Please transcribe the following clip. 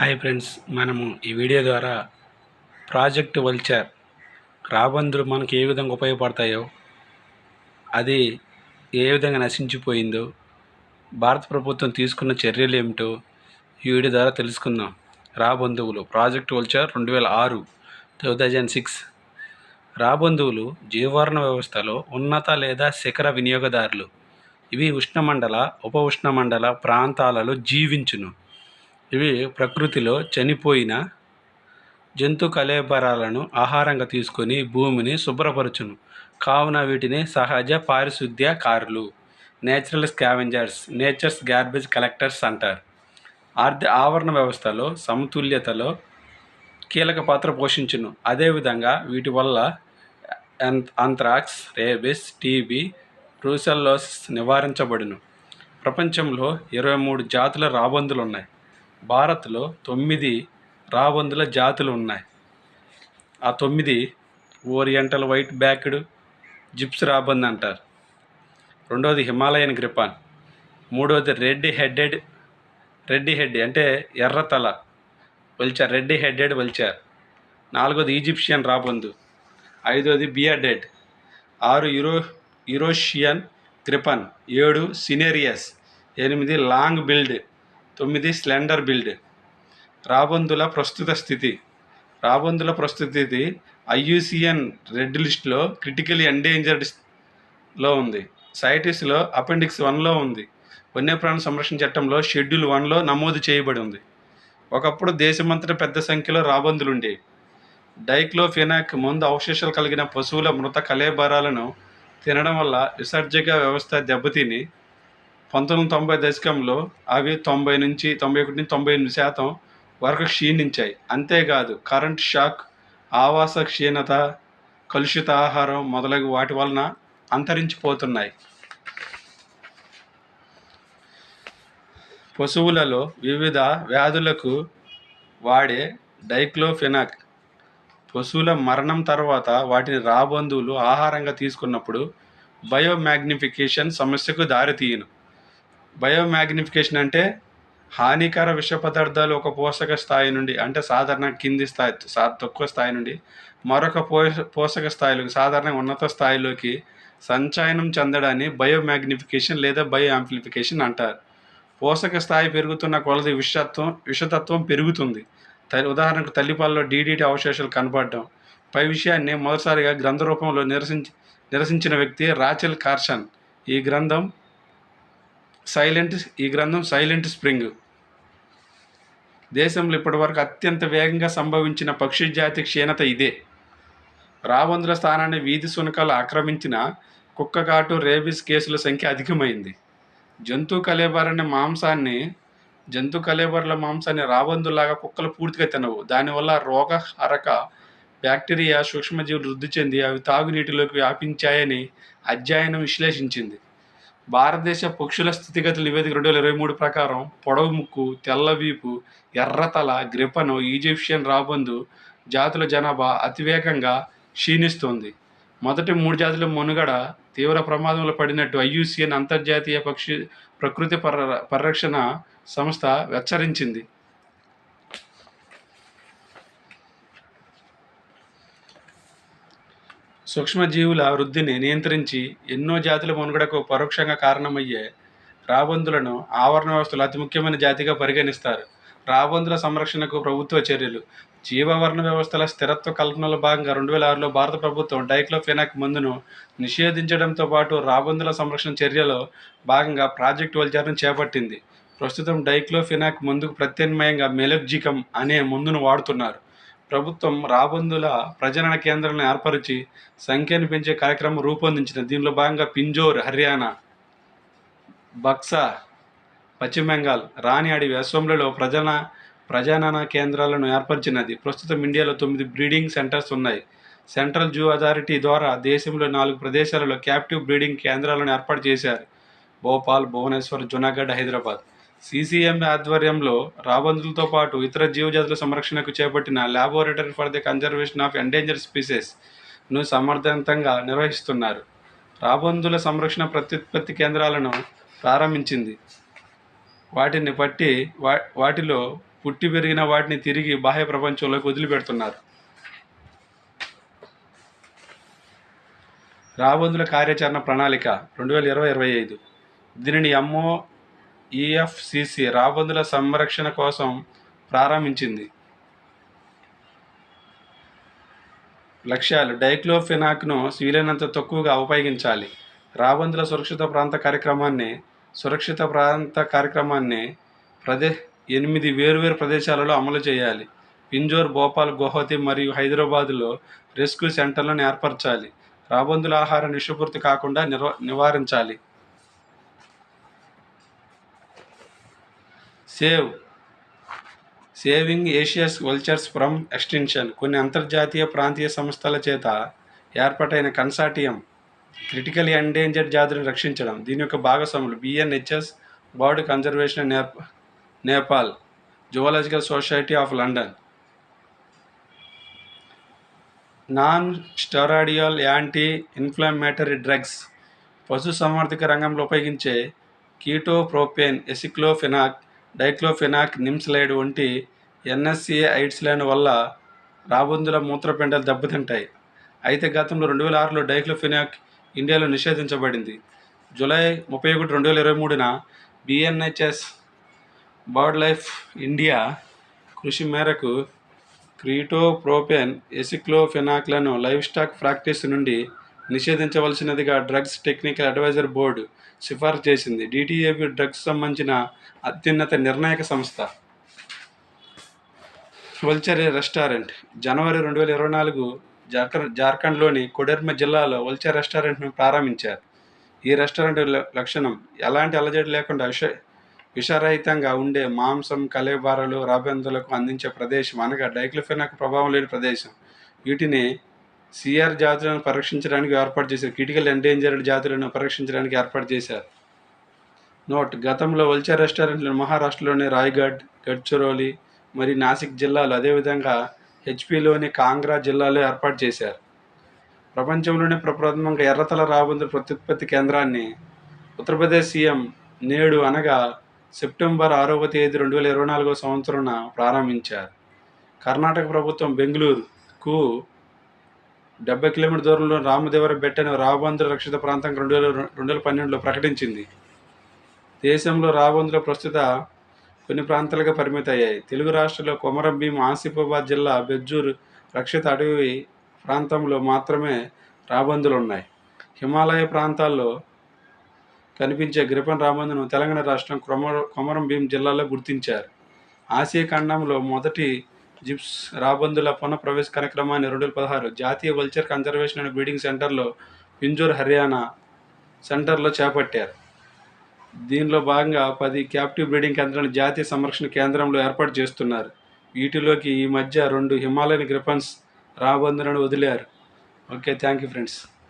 Hi friends మనము ఈ video ద్వారా ప్రాజెక్ట్ వల్చర్ రాబందులు మనకు ఏ విధంగా ఉపయోగపడతాయో అది ఏ విధంగా నశించిపోయిందో భారత ప్రభుత్వం తీసుకున్న చర్యలు ఏమిటో ఈ వీడియో ద్వారా తెలుసుకుందాం. రాబంధువులు ప్రాజెక్ట్ వల్చర్ రెండు వేల ఆరు టూ థౌజండ్ సిక్స్. రాబంధువులు జీవవర్ణ వ్యవస్థలో ఉన్నత లేదా శిఖర వినియోగదారులు. ఇవి ఉష్ణమండల ఉప ఉష్ణమండల ప్రాంతాలలో జీవించును. ఇవి ప్రకృతిలో చనిపోయిన జంతు కళేబరాలను ఆహారంగా తీసుకొని భూమిని శుభ్రపరచును. కావున వీటిని సహజ పారిశుద్ధ్య కారులు natural scavengers nature's garbage collectors అంటారు. ఆర్థ ఆవరణ వ్యవస్థలో సమతుల్యతలో కీలక పాత్ర పోషించును. అదేవిధంగా వీటి వల్ల అంత్రాక్స్ రేబిస్ టీబీ బ్రూసెల్లోసిస్ నివారించబడును. ప్రపంచంలో ఇరవై మూడు జాతుల రాబందులు ఉన్నాయి భారత్లో తొమ్మిది రాబందుల జాతులు ఉన్నాయి. ఆ తొమ్మిది ఓరియంటల్ వైట్ బ్యాక్డ్ జిప్స్ రాబంద్ అంటారు. రెండవది హిమాలయన్ గ్రిపాన్. మూడవది రెడ్ హెడెడ్ రెడ్డి హెడ్ అంటే ఎర్రతల వల్చార్ రెడ్డి హెడెడ్ వల్చార్. నాలుగోది ఈజిప్షియన్ రాబందు. ఐదోది బియర్డెడ్. ఆరు యూరో యూరోషియన్ గ్రిపన్. ఏడు సినేరియస్. ఎనిమిది లాంగ్ బిల్డ్. తొమ్మిది స్లెండర్ బిల్డ్. రాబందుల ప్రస్తుత స్థితి. రాబందుల ప్రస్తుత స్థితి ఐయుసిఎన్ రెడ్ లిస్ట్లో క్రిటికలీ ఎండేంజర్డ్లో ఉంది. సైటిస్లో అపెండిక్స్ వన్లో ఉంది. వన్యప్రాణ సంరక్షణ చట్టంలో షెడ్యూల్ వన్లో నమోదు చేయబడి ఉంది ఒకప్పుడు దేశమంతట పెద్ద సంఖ్యలో రాబందులు ఉండేవి డైక్లోఫెనాక్ మందు అవశేషాలు కలిగిన పశువుల మృత కళేబరాలను తినడం వల్ల విసర్జక వ్యవస్థ దెబ్బతిని పంతొమ్మిది వందల తొంభై దశకంలో అవి తొంభై నుంచి తొంభై ఒకటి నుంచి తొంభై ఎనిమిది శాతం వరకు క్షీణించాయి. అంతేకాదు కరెంట్ షాక్ ఆవాస క్షీణత కలుషిత ఆహారం మొదలగు వాటి వలన అంతరించిపోతున్నాయి. పశువులలో వివిధ వ్యాధులకు వాడే డైక్లోఫెనాక్ పశువుల మరణం తర్వాత వాటిని రాబందువులు ఆహారంగా తీసుకున్నప్పుడు బయోమాగ్నిఫికేషన్ సమస్యకు దారితీయను. బయోమాగ్నిఫికేషన్ అంటే హానికర విష పదార్థాలు ఒక పోషక స్థాయి నుండి అంటే సాధారణ కింది స్థాయి సా తక్కువ స్థాయి నుండి మరొక పోష పోషక స్థాయిలోకి సాధారణ ఉన్నత స్థాయిలోకి సంచయనం చెందడాన్ని బయోమాగ్నిఫికేషన్ లేదా బయో ఆంప్లిఫికేషన్ అంటారు. పోషక స్థాయి పెరుగుతున్న కొలది విషత్వం విషతత్వం పెరుగుతుంది. ఉదాహరణకు తల్లిపాలలో డీడీటీ అవశేషాలు కనపడడం పై విషయాన్ని మొదటిసారిగా గ్రంథ రూపంలో నిరసించి నిరసించిన వ్యక్తి రాచెల్ కార్షన్. ఈ గ్రంథం సైలెంట్ ఈ గ్రంథం సైలెంట్ స్ప్రింగ్. దేశంలో ఇప్పటివరకు అత్యంత వేగంగా సంభవించిన పక్షి జాతి క్షీణత ఇదే. రాబందుల స్థానాన్ని వీధి శునకాలు ఆక్రమించిన కుక్కకాటు రేబిస్ కేసుల సంఖ్య అధికమైంది. జంతు కలేబరని మాంసాన్ని జంతు కలేబర్ల మాంసాన్ని రాబందులాగా కుక్కలు పూర్తిగా తినవు. దానివల్ల రోగహరక బ్యాక్టీరియా సూక్ష్మజీవులు వృద్ధి చెంది అవి తాగునీటిలోకి వ్యాపించాయని అధ్యయనం విశ్లేషించింది. భారతదేశ పక్షుల స్థితిగతుల నివేదిక రెండు వేల ఇరవై మూడు ప్రకారం పొడవు ముక్కు తెల్ల వీపు ఎర్రతల గ్రిపను ఈజిప్షియన్ రాబందు జాతుల జనాభా అతివేగంగా క్షీణిస్తోంది. మొదటి మూడు జాతుల మనుగడ తీవ్ర ప్రమాదంలో పడినట్టు ఐయుసిఎన్ అంతర్జాతీయ పక్షి ప్రకృతి పరిరక్షణ సంస్థ హెచ్చరించింది. సూక్ష్మజీవుల వృద్ధిని నియంత్రించి ఎన్నో జాతుల మనుగడకు పరోక్షంగా కారణమయ్యే రాబందులను ఆవరణ వ్యవస్థలో అతి ముఖ్యమైన జాతిగా పరిగణిస్తారు. రాబందుల సంరక్షణకు ప్రభుత్వ చర్యలు. జీవవర్ణ వ్యవస్థల స్థిరత్వ కల్పనలో భాగంగా రెండు వేల ఆరులో భారత ప్రభుత్వం డైక్లోఫెనాక్ మందును నిషేధించడంతో పాటు రాబందుల సంరక్షణ చర్యలో భాగంగా ప్రాజెక్ట్ వల్చార్ను చేపట్టింది. ప్రస్తుతం డైక్లోఫెనాక్ మందుకు ప్రత్యామ్నాయంగా మెలబ్జికం అనే మందును వాడుతున్నారు. ప్రభుత్వం రాబందుల ప్రజనన కేంద్రాలను ఏర్పరిచి సంఖ్యను పెంచే కార్యక్రమం రూపొందించింది. దీనిలో భాగంగా పింజోర్ హర్యానా బక్సా పశ్చిమ బెంగాల్ రాణి అడవి అసోంలలో ప్రజన ప్రజానన కేంద్రాలను ఏర్పరిచినది. ప్రస్తుతం ఇండియాలో తొమ్మిది బ్రీడింగ్ సెంటర్స్ ఉన్నాయి. సెంట్రల్ జూ అథారిటీ ద్వారా దేశంలో నాలుగు ప్రదేశాలలో క్యాప్టివ్ బ్రీడింగ్ కేంద్రాలను ఏర్పాటు చేశారు. భోపాల్ భువనేశ్వర్ జునాగఢ్ హైదరాబాద్. సీసీఎం ఆధ్వర్యంలో రాబందులతో పాటు ఇతర జీవజాతుల సంరక్షణకు చేపట్టిన laboratory for the conservation of endanger స్పీసెస్ను సమర్థవంతంగా నిర్వహిస్తున్నారు. రాబందుల సంరక్షణ ప్రత్యుత్పత్తి కేంద్రాలను ప్రారంభించింది. వాటిని పట్టి వా వాటిలో పుట్టి పెరిగిన వాటిని తిరిగి బాహ్య ప్రపంచంలోకి వదిలిపెడుతున్నారు. రాబందుల కార్యాచరణ ప్రణాళిక రెండు వేల ఇరవై ఇరవై ఐదు. దీనిని ఎంఓ ఈఎఫ్సిసి రాబందుల సంరక్షణ కోసం ప్రారంభించింది. లక్ష్యాలు డైక్లోఫెనాక్ను వీలైనంత తక్కువగా ఉపయోగించాలి. రాబందుల సురక్షిత ప్రాంత కార్యక్రమాన్ని సురక్షిత ప్రాంత కార్యక్రమాన్ని ప్రదే ఎనిమిది వేరువేరు ప్రదేశాలలో అమలు చేయాలి. పింజోర్ భోపాల్ గువహతి మరియు హైదరాబాదులో రెస్క్యూ సెంటర్లను ఏర్పరచాలి. రాబందుల ఆహారం విషపూరిత కాకుండా నిర్వ నివారించాలి. Save. Saving Asia's vultures from extension కొన్ని అంతర్జాతీయ ప్రాంతీయ సంస్థల చేత ఏర్పాటైన కన్సార్టియం క్రిటికల్ ఎండేంజర్డ్ జాతులను రక్షించడం. దీని యొక్క భాగస్వాములు BNHS bird conservation nape Nepal zoological society of London. Non steroidal anti inflammatory drugs పశు సంవర్ధక రంగంలో ఉపయోగించే కీటోప్రోపేన్ ఎసిక్లోఫెనాక్ డైక్లోఫెనాక్ నిమ్స్లైడ్ వంటి ఎన్ఎస్సిఏ ఐడ్స్లైన్ వల్ల రాబందుల మూత్రపిండాలు దెబ్బతింటాయి. అయితే గతంలో రెండు వేల ఆరులో డైక్లోఫెనాక్ ఇండియాలో నిషేధించబడింది. జూలై ముప్పై ఒకటి రెండు వేల ఇరవై మూడున బిఎన్హెచ్ఎస్ బర్డ్ లైఫ్ ఇండియా కృషి మేరకు క్రీటోప్రోపెన్ ఎసిక్లోఫెనాక్లను లైవ్ స్టాక్ ప్రాక్టీస్ నుండి నిషేధించవలసినదిగా డ్రగ్స్ టెక్నికల్ అడ్వైజర్ బోర్డు సిఫార్సు చేసింది. డిటిఏబి డ్రగ్స్ సంబంధించిన అత్యున్నత నిర్ణాయక సంస్థ. Vulture restaurant. జనవరి రెండు వేల ఇరవై నాలుగు జార్ఖండ్ జార్ఖండ్లోని కొడెర్మ జిల్లాలో వల్చర్ రెస్టారెంట్ను ప్రారంభించారు. ఈ రెస్టారెంట్ ల- లక్షణం ఎలాంటి అలజడి లేకుండా విష విషరహితంగా ఉండే మాంసం కలేబారలు రాబందులకు అందించే ప్రదేశం అనగా డైక్లోఫెనాక్ ప్రభావం లేని ప్రదేశం. వీటిని సిఆర్ జాతులను పరీక్షించడానికి ఏర్పాటు చేశారు. క్రిటికల్ ఎండేంజర్డ్ జాతులను పరీక్షించడానికి ఏర్పాటు చేశారు. నోట్ గతంలో వల్చర్ రెస్టారెంట్లు మహారాష్ట్రలోని రాయ్గఢ్ గడ్చిరోలి మరియు నాసిక్ జిల్లాలు అదేవిధంగా హెచ్పిలోని కాంగ్రా జిల్లాలో ఏర్పాటు చేశారు. ప్రపంచంలోనే ప్రప్రథమంగా ఎర్రతల రాబందు ప్రత్యుత్పత్తి కేంద్రాన్ని ఉత్తరప్రదేశ్ సీఎం నేడు అనగా సెప్టెంబర్ ఆరవ తేదీ రెండు వేల ఇరవై నాలుగో సంవత్సరం ప్రారంభించారు. కర్ణాటక ప్రభుత్వం బెంగళూరుకు డెబ్బై కిలోమీటర్ దూరంలో రామదేవర బెట్టను రాబందుల రక్షిత ప్రాంతం రెండు వేల రెండు వేల పన్నెండులో ప్రకటించింది. దేశంలో రాబందుల ప్రస్తుత కొన్ని ప్రాంతాలుగా పరిమితమయ్యాయి తెలుగు రాష్ట్రంలో కొమరం భీం ఆసిఫాబాద్ జిల్లా బెజ్జూర్ రక్షిత అటవీ ప్రాంతంలో మాత్రమే రాబందులు ఉన్నాయి. హిమాలయ ప్రాంతాల్లో కనిపించే గ్రిపన్ రాబందును తెలంగాణ రాష్ట్రం కొమర కొమరం భీం జిల్లాలో గుర్తించారు. ఆసియా ఖండంలో మొదటి జిప్స్ రాబందుల పునఃప్రవేశ కార్యక్రమాన్ని రెండు వేల పదహారు. జాతీయ వల్చర్ కన్జర్వేషన్ అండ్ బ్రీడింగ్ సెంటర్లో పింజూర్ హర్యానా సెంటర్లో చేపట్టారు. దీనిలో భాగంగా పది క్యాప్టివ్ బ్రీడింగ్ కేంద్రాలను జాతీయ సంరక్షణ కేంద్రంలో ఏర్పాటు చేస్తున్నారు. వీటిలోకి ఈ మధ్య రెండు హిమాలయన్ గ్రిఫన్స్ రాబందులను వదిలారు. Okay thank you friends.